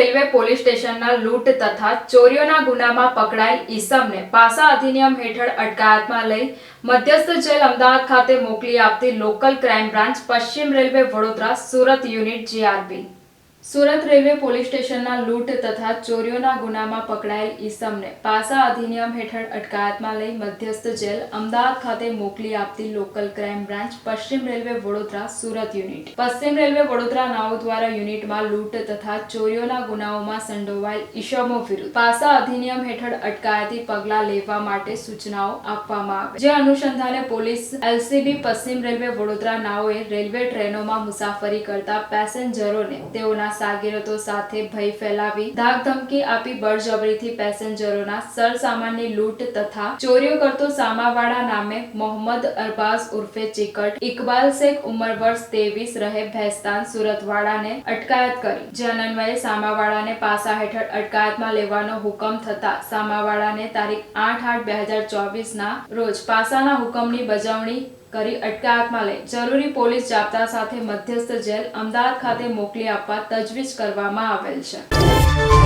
Railway police સ્ટેશનના લૂંટ તથા ચોરીઓના ગુનામાં પકડાયેલ ઈસમને પાસા અધિનિયમ હેઠળ અટકાયતમાં લઈ મધ્યસ્થ જેલ અમદાવાદ ખાતે મોકલી આપતી લોકલ ક્રાઇમ બ્રાન્ચ પશ્ચિમ railway Vadodara Surat unit GRB Surat railway police સ્ટેશનના લૂંટ તથા ચોરીઓના ગુનામાં પકડાયેલ ઈસમને પાસા અધિનિયમ હેઠળ અટકાયતમાં લઈ મધ્યસ્થ જેલ અમદાવાદ ખાતે મોકલી આપતી લોકલ ક્રાઇમ બ્રાન્ચ પશ્ચિમ રેલવે વડોદરા સુરત યુનિટ. પશ્ચિમ રેલવે વડોદરા નાઓ દ્વારા યુનિટમાં લૂંટ તથા ચોરીઓના ગુનાઓમાં સંડોવાયેલ ઈસમો વિરુદ્ધ પાસા અધિનિયમ હેઠળ અટકાયતી પગલાં લેવા માટે સૂચનાઓ આપવામાં આવે જે અનુસંધાને પોલીસ એલસીબી પશ્ચિમ રેલવે વડોદરા નાઓએ રેલવે ટ્રેનોમાં મુસાફરી કરતા પેસેન્જરોને તેઓના સાગીરતો સાથે ભય ફેલાવી ધાક ધમકી આપી બળજબરીથી પેસેન્જરોના સરસામાનની લૂંટ તથા ચોરીઓ કરતો સામાવાળા નામે મોહમ્મદ અરબાઝ ઉર્ફે ચિકટ ઇકબાલ શેખ ઉંમર વર્ષ તેવીસ રહે ભેસ્તાન સુરતવાળાને અટકાયત કરી. જે અન્વયે સામાવાળાને પાસા હેઠળ અટકાયતમાં લેવાનો હુકમ થતા સામાવાળાને તારીખ આઠ આઠ બે હજાર ચોવીસના રોજ પાસાના હુકમની બજાવણી કરી અટકાયતમાં લઈ જરૂરી પોલીસ જાપ્તા સાથે મધ્યસ્થ જેલ અમદાવાદ ખાતે મોકલી આપવા તજવીજ કરવામાં આવેલ છે.